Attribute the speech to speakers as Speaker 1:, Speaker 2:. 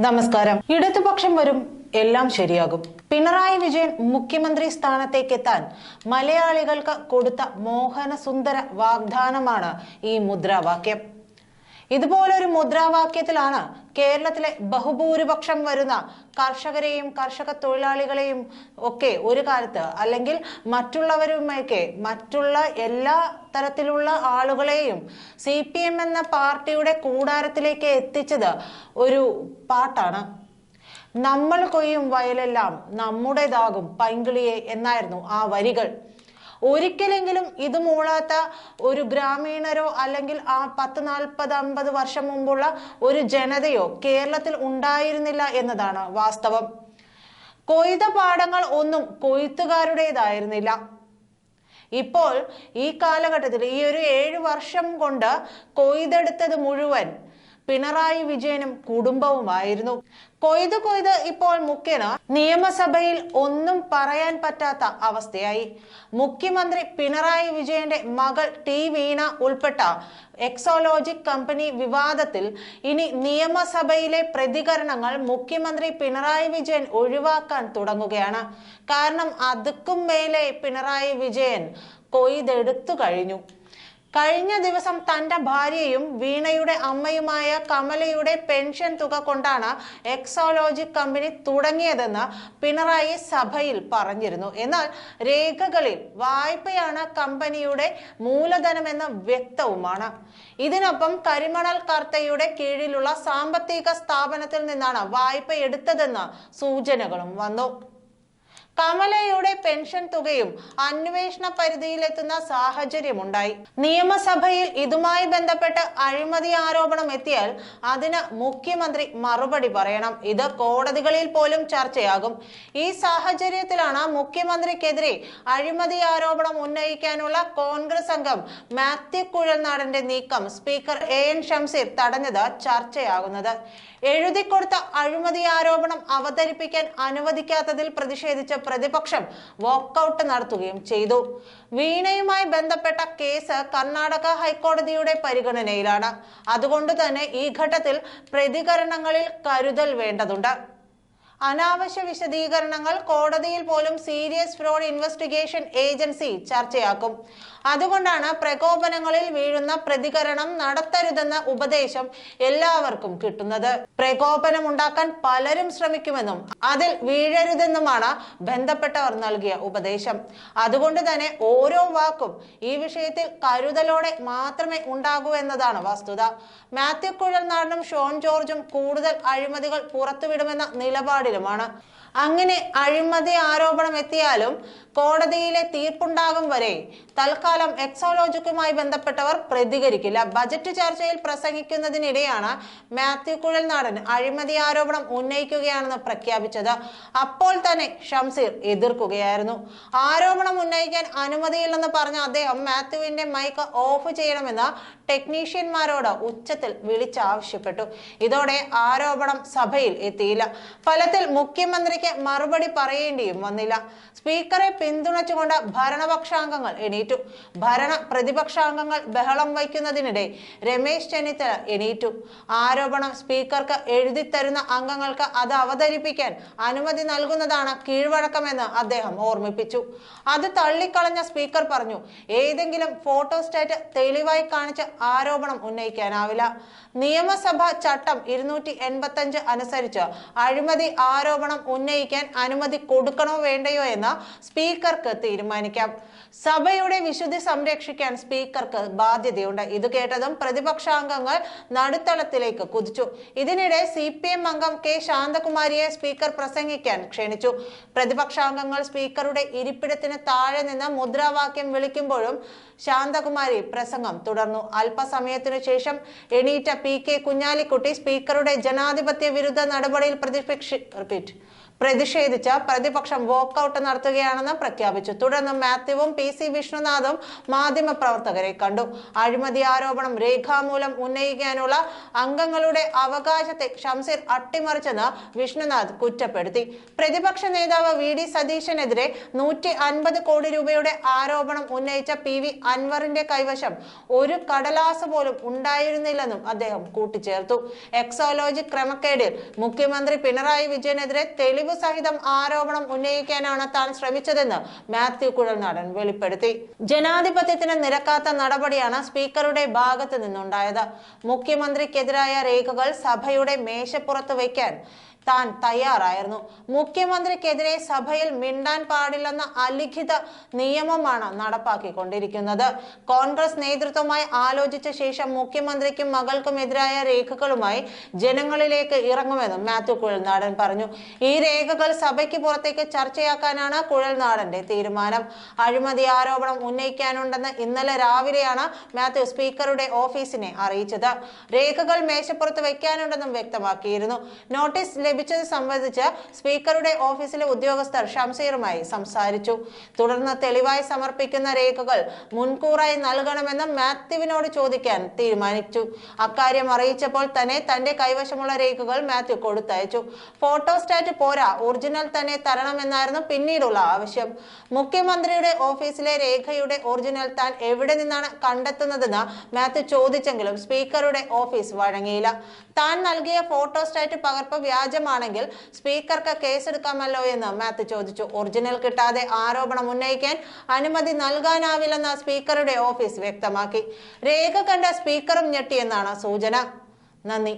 Speaker 1: നമസ്കാരം. ഇടതുപക്ഷം വരും എല്ലാം ശരിയാകും. പിണറായി വിജയൻ മുഖ്യമന്ത്രി സ്ഥാനത്തേക്ക് എത്താൻ മലയാളികൾക്ക് കൊടുത്ത മോഹനസുന്ദര വാഗ്ദാനമാണ് ഈ മുദ്രാവാക്യം. ഇതുപോലൊരു മുദ്രാവാക്യത്തിലാണ് കേരളത്തിലെ ബഹുഭൂരിപക്ഷം വരുന്ന കർഷകരെയും കർഷക തൊഴിലാളികളെയും ഒക്കെ ഒരു കാലത്ത് അല്ലെങ്കിൽ മറ്റുള്ളവരുമൊക്കെ മറ്റുള്ള എല്ലാ തരത്തിലുള്ള ആളുകളെയും സി പി എം എന്ന പാർട്ടിയുടെ കൂടാരത്തിലേക്ക് എത്തിച്ചത് ഒരു പാട്ടാണ്. നമ്മൾ കൊയ്യും വയലെല്ലാം നമ്മുടേതാകും പൈങ്കിളിയെ എന്നായിരുന്നു ആ വരികൾ. ഒരിക്കലെങ്കിലും ഇത് മൂളാത്ത ഒരു ഗ്രാമീണരോ അല്ലെങ്കിൽ ആ പത്ത് നാൽപ്പത് അമ്പത് വർഷം മുമ്പുള്ള ഒരു ജനതയോ കേരളത്തിൽ ഉണ്ടായിരുന്നില്ല എന്നതാണ് വാസ്തവം. കൊയ്ത പാടങ്ങൾ ഒന്നും കൊയ്ത്തുകാരുടേതായിരുന്നില്ല. ഇപ്പോൾ ഈ കാലഘട്ടത്തിൽ ഈ ഒരു ഏഴ് വർഷം കൊണ്ട് കൊയ്തെടുത്തത് മുഴുവൻ പിണറായി വിജയനും കുടുംബവുമായിരുന്നു. കൊയ്ത് കൊയ്ത് ഇപ്പോൾ മുഖ്യന് നിയമസഭയിൽ ഒന്നും പറയാൻ പറ്റാത്ത അവസ്ഥയായി. മുഖ്യമന്ത്രി പിണറായി വിജയന്റെ മകൾ ടി വീണ ഉൾപ്പെട്ട എക്സോലോജിക് കമ്പനി വിവാദത്തിൽ ഇനി നിയമസഭയിലെ പ്രതികരണങ്ങൾ മുഖ്യമന്ത്രി പിണറായി വിജയൻ ഒഴിവാക്കാൻ തുടങ്ങുകയാണ്. കാരണം അതുക്കും മേലെ പിണറായി വിജയൻ കൊയ്തെടുത്തു കഴിഞ്ഞു. കഴിഞ്ഞ ദിവസം തന്റെ ഭാര്യയും വീണയുടെ അമ്മയുമായ കമലയുടെ പെൻഷൻ തുക കൊണ്ടാണ് എക്സോളോജി കമ്പനി തുടങ്ങിയതെന്ന് പിണറായി സഭയിൽ പറഞ്ഞിരുന്നു. എന്നാൽ രേഖകളിൽ വായ്പയാണ് കമ്പനിയുടെ മൂലധനമെന്ന് വ്യക്തവുമാണ്. ഇതിനൊപ്പം കരിമണൽ കർത്തയുടെ കീഴിലുള്ള സാമ്പത്തിക സ്ഥാപനത്തിൽ നിന്നാണ് വായ്പ എടുത്തതെന്ന് സൂചനകളും വന്നു. കമലയുടെ പെൻഷൻ തുകയും അന്വേഷണ പരിധിയിലെത്തുന്ന സാഹചര്യമുണ്ടായി. നിയമസഭയിൽ ഇതുമായി ബന്ധപ്പെട്ട് അഴിമതി ആരോപണം എത്തിയാൽ അതിന് മുഖ്യമന്ത്രി മറുപടി പറയണം. ഇത് കോടതികളിൽ പോലും ചർച്ചയാകും. ഈ സാഹചര്യത്തിലാണ് മുഖ്യമന്ത്രിക്കെതിരെ അഴിമതി ആരോപണം ഉന്നയിക്കാനുള്ള കോൺഗ്രസ് അംഗം മാത്യു കുഴൽനാടന്റെ നീക്കം സ്പീക്കർ എ എൻ ഷംസീർ തടഞ്ഞത് ചർച്ചയാകുന്നത്. എഴുതിക്കൊടുത്ത അഴിമതി ആരോപണം അവതരിപ്പിക്കാൻ അനുവദിക്കാത്തതിൽ പ്രതിഷേധിച്ച പ്രതിപക്ഷം വാക്കൌട്ട് നടത്തുകയും ചെയ്തു. വീണയുമായി ബന്ധപ്പെട്ട കേസ് കർണാടക ഹൈക്കോടതിയുടെ പരിഗണനയിലാണ്. അതുകൊണ്ട് തന്നെ ഈ ഘട്ടത്തിൽ പ്രതികരണങ്ങളിൽ കരുതൽ വേണ്ടതുണ്ട്. അനാവശ്യ വിശദീകരണങ്ങൾ കോടതിയിൽ പോലും സീരിയസ് ഫ്രോഡ് ഇൻവെസ്റ്റിഗേഷൻ ഏജൻസി ചർച്ചയാക്കും. അതുകൊണ്ടാണ് പ്രകോപനങ്ങളിൽ വീഴുന്ന പ്രതികരണം നടത്തരുതെന്ന ഉപദേശം എല്ലാവർക്കും കിട്ടുന്നത്. പ്രകോപനം ഉണ്ടാക്കാൻ പലരും ശ്രമിക്കുമെന്നും അതിൽ വീഴരുതെന്നുമാണ് ബന്ധപ്പെട്ടവർ നൽകിയ ഉപദേശം. അതുകൊണ്ട് തന്നെ ഓരോ വാക്കും ഈ വിഷയത്തിൽ കരുതലോടെ മാത്രമേ ഉണ്ടാകൂ എന്നതാണ് വസ്തുത. മാത്യു കുഴൽനാടനും ഷോൺ ജോർജും കൂടുതൽ അഴിമതികൾ പുറത്തുവിടുമെന്ന നിലപാടിലുമാണ്. അങ്ങനെ അഴിമതി ആരോപണം എത്തിയാലും കോടതിയിലെ തീർപ്പുണ്ടാകും വരെ തൽക്കാലം എക്സോളോജിക്കുമായി ബന്ധപ്പെട്ടവർ പ്രതികരിക്കില്ല. ബജറ്റ് ചർച്ചയിൽ പ്രസംഗിക്കുന്നതിനിടെയാണ് മാത്യു കുഴൽനാടൻ അഴിമതി ആരോപണം ഉന്നയിക്കുകയാണെന്ന് പ്രഖ്യാപിച്ചത്. അപ്പോൾ തന്നെ ഷംസീർ എതിർക്കുകയായിരുന്നു. ആരോപണം ഉന്നയിക്കാൻ അനുമതിയില്ലെന്ന് പറഞ്ഞ അദ്ദേഹം മാത്യുവിന്റെ മൈക്ക് ഓഫ് ചെയ്യണമെന്ന് ടെക്നീഷ്യന്മാരോട് ഉച്ചത്തിൽ വിളിച്ചാവശ്യപ്പെട്ടു. ഇതോടെ ആരോപണം സഭയിൽ എത്തിയില്ല. ഫലത്തിൽ മുഖ്യമന്ത്രിക്ക് മറുപടി പറയേണ്ടിയും വന്നില്ല. സ്പീക്കറെ പിന്തുണച്ചുകൊണ്ട് ഭരണപക്ഷാംഗങ്ങൾ എണീറ്റു. ഭരണ പ്രതിപക്ഷാംഗങ്ങൾ ബഹളം വയ്ക്കുന്നതിനിടെ രമേശ് ചെന്നിത്തല എണീറ്റു. ആരോപണം സ്പീക്കർക്ക് എഴുതിത്തരുന്ന അംഗങ്ങൾക്ക് അത് അവതരിപ്പിക്കാൻ അനുമതി നൽകുന്നതാണ് കീഴ്വഴക്കമെന്ന് അദ്ദേഹം ഓർമ്മിപ്പിച്ചു. അത് തള്ളിക്കളഞ്ഞ സ്പീക്കർ പറഞ്ഞു ഏതെങ്കിലും ഫോട്ടോസ്റ്റാറ്റ് തെളിവായി കാണിച്ച് ആരോപണം ഉന്നയിക്കാനാവില്ല. നിയമസഭാ ചട്ടം ഇരുന്നൂറ്റി അനുസരിച്ച് അഴിമതി ആരോപണം ഉന്നയിക്കാൻ അനുമതി കൊടുക്കണോ വേണ്ടയോ എന്ന് സ്പീക്കർക്ക് തീരുമാനിക്കാം. സഭയുടെ വിശുദ്ധി സംരക്ഷിക്കാൻ സ്പീക്കർക്ക് ബാധ്യതയുണ്ട്. ഇത് കേട്ടതും പ്രതിപക്ഷാംഗങ്ങൾ നടുത്തളത്തിലേക്ക് കുതിച്ചു. ഇതിനിടെ സി പി എം അംഗം കെ ശാന്തകുമാരിയെ സ്പീക്കർ പ്രസംഗിക്കാൻ ക്ഷണിച്ചു. പ്രതിപക്ഷാംഗങ്ങൾ സ്പീക്കറുടെ ഇരിപ്പിടത്തിന് താഴെ നിന്ന് മുദ്രാവാക്യം വിളിക്കുമ്പോഴും ശാന്തകുമാരി പ്രസംഗം തുടർന്നു. അല്പസമയത്തിനു ശേഷം എണീറ്റ പി കെ കുഞ്ഞാലിക്കുട്ടി സ്പീക്കറുടെ ജനാധിപത്യ വിരുദ്ധ നടപടിയിൽ പ്രതിപക്ഷി പ്രതിഷേധിച്ച് പ്രതിപക്ഷം വോക്കൌട്ട് നടത്തുകയാണെന്ന് പ്രഖ്യാപിച്ചു. തുടർന്ന് മാത്യുവും പി സി വിഷ്ണുനാഥും മാധ്യമപ്രവർത്തകരെ കണ്ടു. അഴിമതി ആരോപണം രേഖാമൂലം ഉന്നയിക്കാനുള്ള അംഗങ്ങളുടെ അവകാശത്തെ ഷംസീർ അട്ടിമറിച്ചെന്ന് വിഷ്ണുനാഥ് കുറ്റപ്പെടുത്തി. പ്രതിപക്ഷ നേതാവ് വി ഡി സതീശനെതിരെ നൂറ്റി അൻപത് കോടി രൂപയുടെ ആരോപണം ഉന്നയിച്ച പി വി അൻവറിന്റെ കൈവശം ഒരു കടലാസ് പോലും ഉണ്ടായിരുന്നില്ലെന്നും അദ്ദേഹം കൂട്ടിച്ചേർത്തു. എക്സോലോജി ക്രമക്കേടിൽ മുഖ്യമന്ത്രി പിണറായി വിജയനെതിരെ തെളിവ് സഹിതം ആരോപണം ഉന്നയിക്കാനാണ് താൻ ശ്രമിച്ചതെന്ന് മാത്യു കുഴൽനാടൻ വെളിപ്പെടുത്തി. ജനാധിപത്യത്തിന് നിരക്കാത്ത നടപടിയാണ് സ്പീക്കറുടെ ഭാഗത്ത് നിന്നുണ്ടായത്. മുഖ്യമന്ത്രിക്കെതിരായ രേഖകൾ സഭയുടെ മേശപ്പുറത്ത് വയ്ക്കാൻ താൻ തയ്യാറായിരുന്നു. മുഖ്യമന്ത്രിക്കെതിരെ സഭയിൽ മിണ്ടാൻ പാടില്ലെന്ന അലിഖിത നിയമമാണ് നടപ്പാക്കിക്കൊണ്ടിരിക്കുന്നത്. കോൺഗ്രസ് നേതൃത്വമായി ആലോചിച്ച ശേഷം മുഖ്യമന്ത്രിക്കും മകൾക്കും എതിരായ രേഖകളുമായി ജനങ്ങളിലേക്ക് ഇറങ്ങുമെന്നും മാത്യു കുഴൽനാടൻ പറഞ്ഞു. ഈ രേഖകൾ സഭയ്ക്ക് പുറത്തേക്ക് ചർച്ചയാക്കാനാണ് കുഴൽനാടന്റെ തീരുമാനം. അഴിമതി ആരോപണം ഉന്നയിക്കാനുണ്ടെന്ന് ഇന്നലെ രാവിലെയാണ് മാത്യു സ്പീക്കറുടെ ഓഫീസിനെ അറിയിച്ചത്. രേഖകൾ മേശപ്പുറത്ത് വയ്ക്കാനുണ്ടെന്നും വ്യക്തമാക്കിയിരുന്നു. നോട്ടീസ് ലഭിച്ചത് സംബന്ധിച്ച് സ്പീക്കറുടെ ഓഫീസിലെ ഉദ്യോഗസ്ഥർ ഷംസീറുമായി സംസാരിച്ചു. തുടർന്ന് തെളിവായി സമർപ്പിക്കുന്ന രേഖകൾ മുൻകൂറായി നൽകണമെന്ന് മാത്യുവിനോട് ചോദിക്കാൻ തീരുമാനിച്ചു. അക്കാര്യം അറിയിച്ചപ്പോൾ തന്നെ തന്റെ കൈവശമുള്ള രേഖകൾ മാത്യു കൊടുത്തയച്ചു. ഫോട്ടോസ്റ്റാറ്റ് പോരാ ഒറിജിനൽ തന്നെ തരണമെന്നായിരുന്നു പിന്നീടുള്ള ആവശ്യം. മുഖ്യമന്ത്രിയുടെ ഓഫീസിലെ രേഖയുടെ ഒറിജിനൽ താൻ എവിടെ നിന്നാണ് കണ്ടെത്തുന്നതെന്ന് മാത്യു ചോദിച്ചെങ്കിലും സ്പീക്കറുടെ ഓഫീസ് വഴങ്ങിയില്ല. താൻ നൽകിയ ഫോട്ടോസ്റ്റാറ്റ് പകർപ്പ് വ്യാജമാണെങ്കിൽ സ്പീക്കർക്ക് കേസെടുക്കാമല്ലോ എന്ന് മാത്യു ചോദിച്ചു. ഒറിജിനൽ കിട്ടാതെ ആരോപണം ഉന്നയിക്കാൻ അനുമതി നൽകാനാവില്ലെന്ന് സ്പീക്കറുടെ ഓഫീസ് വ്യക്തമാക്കി. രേഖ കണ്ട സ്പീക്കറും ഞെട്ടിയെന്നാണ് സൂചന. നന്ദി.